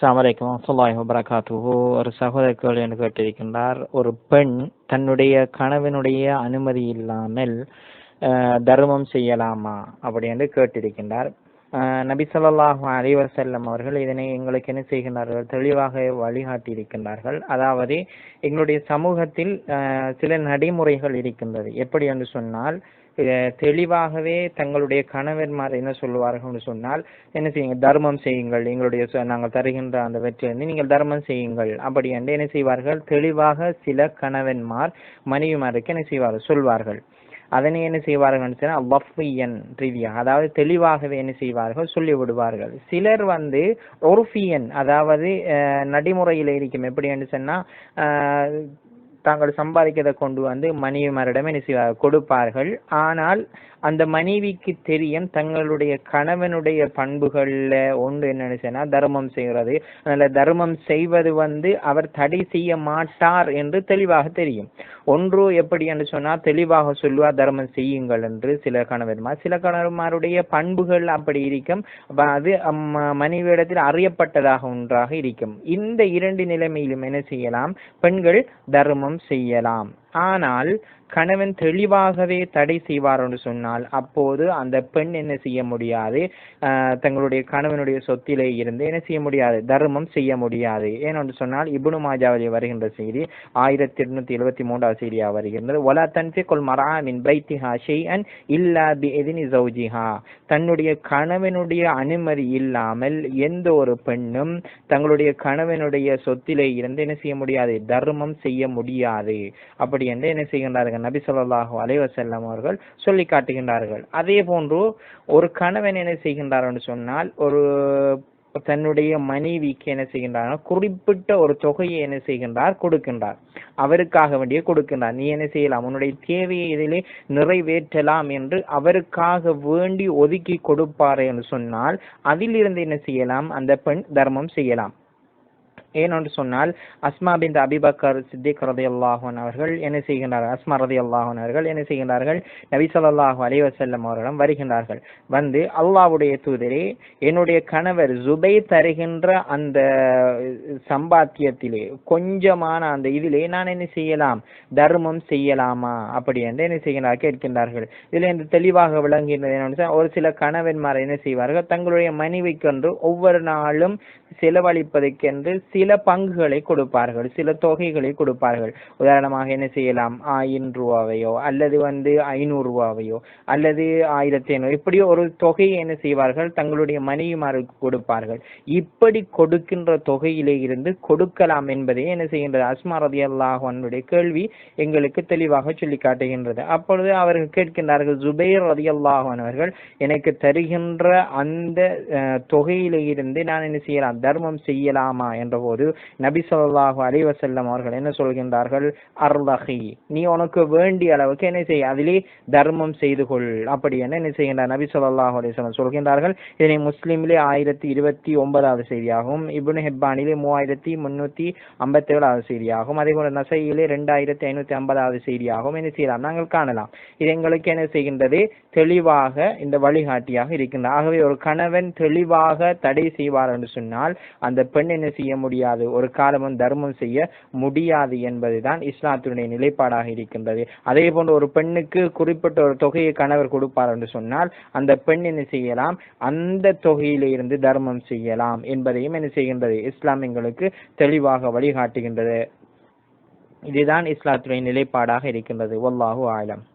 அலைக்கும் அஸ்லாஹி வபரகாத்துஹு ஒரு சகோதர கேள்வி என்று கேட்டிருக்கின்றார். ஒரு பெண் தன்னுடைய கணவனுடைய அனுமதி இல்லாமல் தர்மம் செய்யலாமா? அப்படி என்று கேட்டிருக்கின்றார். நபி ஸல்லல்லாஹு அலைஹி அவர்கள் இதனை எங்களுக்கு என்ன செய்கின்றார்கள்? தெளிவாக வழிகாட்டி இருக்கின்றார்கள் அதாவது எங்களுடைய சமூகத்தில் சில நடைமுறைகள் இருக்கின்றது. எப்படி என்று சொன்னால் தெளிவாகவே தங்களுடைய கணவன்மார் என்ன சொல்லுவார்கள் என்று சொன்னால் என்ன செய்யுங்க தர்மம் செய்யுங்கள். எங்களுடைய நாங்கள் தருகின்ற அந்த வெற்றியிலிருந்து நீங்கள் தர்மம் செய்யுங்கள். அப்படி என்று என்ன செய்வார்கள்? தெளிவாக சில கணவன்மார் மனைவிமாருக்கு என்ன செய்வார்கள்? சொல்வார்கள். அதனை என்ன செய்வார்கள் சொன்னால் வஃபியன் ரீதியாக அதாவது தெளிவாகவே என்ன செய்வார்கள் சொல்லி விடுவார்கள் சிலர் வந்து ஒருஃபியன் அதாவது நடைமுறையில் இருக்கும். எப்படி என்று சொன்னால் தாங்கள் சம்பாதிக்கிறதை கொண்டு வந்து மனைவிமாரிடம் என்ன செய்வார்கள் கொடுப்பார்கள். ஆனால் அந்த மனைவிக்கு தெரியும் தங்களுடைய கணவனுடைய பண்புகள்ல ஒன்று என்னன்னு சொன்னா தர்மம் செய்கிறது. அதனால் தர்மம் செய்வது வந்து அவர் தடை செய்ய மாட்டார் என்று தெளிவாக தெரியும். ஒன்று எப்படி என்று சொன்னால் தெளிவாக சொல்லுவார் தர்மம் செய்யுங்கள் என்று சில கணவன்மார். சில கணவன்மாருடைய பண்புகள் அப்படி இருக்கும். அது மனைவியிடத்தில் அறியப்பட்டதாக ஒன்றாக இருக்கும். இந்த இரண்டு நிலைமையிலும் என்ன செய்யலாம்? பெண்கள் தர்மம் செய்யலாம். ஆனால் கணவன் தெளிவாகவே தடை செய்வார் என்று சொன்னால் அப்போது அந்த பெண் என்ன செய்ய முடியாது? தங்களுடைய கணவனுடைய சொத்திலே இருந்து என்ன செய்ய முடியாது? தர்மம் செய்ய முடியாது. ஏனென்று சொன்னால் இபுனு மாஜாவிலே வருகின்ற செய்தி ஆயிரத்தி எட்நூத்தி எழுபத்தி மூன்றாவது செய்தியா வருகின்றது. ஒலா தன்ஃபிகுல் கொல் மராமின் பைத்திஹா ஷைஅன் இல்லா பி எதினி ஜௌஜிஹா தன்னுடைய கணவனுடைய அனுமதி இல்லாமல் எந்த ஒரு பெண்ணும் தங்களுடைய கணவனுடைய சொத்திலே இருந்து என்ன செய்ய முடியாது? தர்மம் செய்ய முடியாது. அப்படி என்று என்ன செய்கின்றார்கள்? நபி சொல்லாஹு அலைஹி அவர்கள் சொல்லி காட்டுகின்றார்கள். அதே போன்று ஒரு கணவன் என்ன செய்கின்றார் என்று சொன்னால் ஒரு தன்னுடைய மனைவிக்கு என்ன செய்கின்றார்? குறிப்பிட்ட ஒரு தொகையை என்ன செய்கின்றார்? கொடுக்கின்றார். அவருக்காக வேண்டிய கொடுக்கின்றார். நீ என்ன செய்யலாம்? உன்னுடைய தேவையை இதிலே நிறைவேற்றலாம் என்று அவருக்காக வேண்டி ஒதுக்கி கொடுப்பார் என்று சொன்னால் அதிலிருந்து என்ன செய்யலாம்? அந்த பெண் தர்மம் செய்யலாம். ஏனென்று சொன்னால் அஸ்மா பின் அபிபக்கர் சித்திக் ரதி அல்லாஹன் அவர்கள் என்ன செய்கின்றார்கள்? அஸ்மா ரதி அல்லாஹன் அவர்கள் என்ன செய்கின்றார்கள்? நபி சொல்லாஹு அலைஹி அவர்களிடம் வருகின்றார்கள். வந்து அல்லாவுடைய தூதரே என்னுடைய கணவர் ஜுபை தருகின்ற அந்த சம்பாத்தியத்திலே கொஞ்சமான அந்த இதிலே நான் என்ன செய்யலாம்? தர்மம் செய்யலாமா? அப்படி என்று என்ன செய்கிறார் கேட்கின்றார்கள். இதில் என்று தெளிவாக விளங்குகின்றது என்னவென்று ஒரு சில கணவன்மார் என்ன செய்வார்கள்? தங்களுடைய மனைவிக்கென்று ஒவ்வொரு நாளும் செலவழிப்பதற்கென்று சில சில பங்குகளை கொடுப்பார்கள் சில தொகைகளை கொடுப்பார்கள். உதாரணமாக என்ன செய்யலாம்? ஆயிரம் ரூபாவையோ அல்லது வந்து ஐநூறு ரூபாவையோ அல்லது ஆயிரத்தி ஐநூறு இப்படி ஒரு தொகையை என்ன செய்வார்கள்? தங்களுடைய மனைவிமாருக்கு கொடுப்பார்கள். இப்படி கொடுக்கின்ற தொகையிலே இருந்து கொடுக்கலாம் என்பதை என்ன செய்கின்றது? அஸ்மா ரதி அல்லாஹனுடைய கேள்வி எங்களுக்கு தெளிவாக சொல்லி காட்டுகின்றது. அப்பொழுது அவர்கள் கேட்கின்றார்கள் ஜுபைர் ரதி அவர்கள் எனக்கு தருகின்ற அந்த தொகையிலே இருந்து நான் என்ன செய்யலாம்? தர்மம் செய்யலாமா? என்ற போது நபி சொல்லாஹு அலைஹி அவர்கள் என்ன சொல்கின்றார்கள்? அர்லஹி நீ உனக்கு வேண்டிய அளவுக்கு என்ன செய்? அதிலே தர்மம் செய்து கொள். அப்படி என்ன என்ன செய்கின்றார்? நபி சொல்லாஹு அலைஹி சொல்கின்றார்கள் இதனை முஸ்லீமிலே ஆயிரத்தி இருபத்தி ஒன்பதாவது செய்தியாகும். இபுன் ஹெப்பானிலே மூவாயிரத்தி முன்னூத்தி ஐம்பத்தி ஏழாவது செய்தியாகும். அதே போல நசையிலே ரெண்டாயிரத்தி ஐநூத்தி ஐம்பதாவது செய்தியாகும். என்ன செய்யலாம்? நாங்கள் காணலாம். இது எங்களுக்கு என்ன செய்கின்றது? தெளிவாக இந்த வழிகாட்டியாக இருக்கின்றது ஆகவே ஒரு கணவன் தெளிவாக தடை செய்வார் என்று சொன்னால் அந்த பெண் என்ன செய்ய முடியாது ஒரு காலமும் தர்மம் செய்ய முடியாது என்பதுதான் இஸ்லாத்தினுடைய நிலைப்பாடாக இருக்கின்றது. அதே போன்று ஒரு பெண்ணுக்கு குறிப்பிட்ட ஒரு தொகையை கணவர் கொடுப்பார் என்று சொன்னால் அந்த பெண் என்ன செய்யலாம்? அந்த தொகையிலிருந்து தர்மம் செய்யலாம் என்பதையும் என்ன செய்கின்றது? இஸ்லாம் எங்களுக்கு தெளிவாக வழிகாட்டுகின்றது. இதுதான் இஸ்லாத்துடைய நிலைப்பாடாக இருக்கின்றது. வல்லாஹு ஆலம்.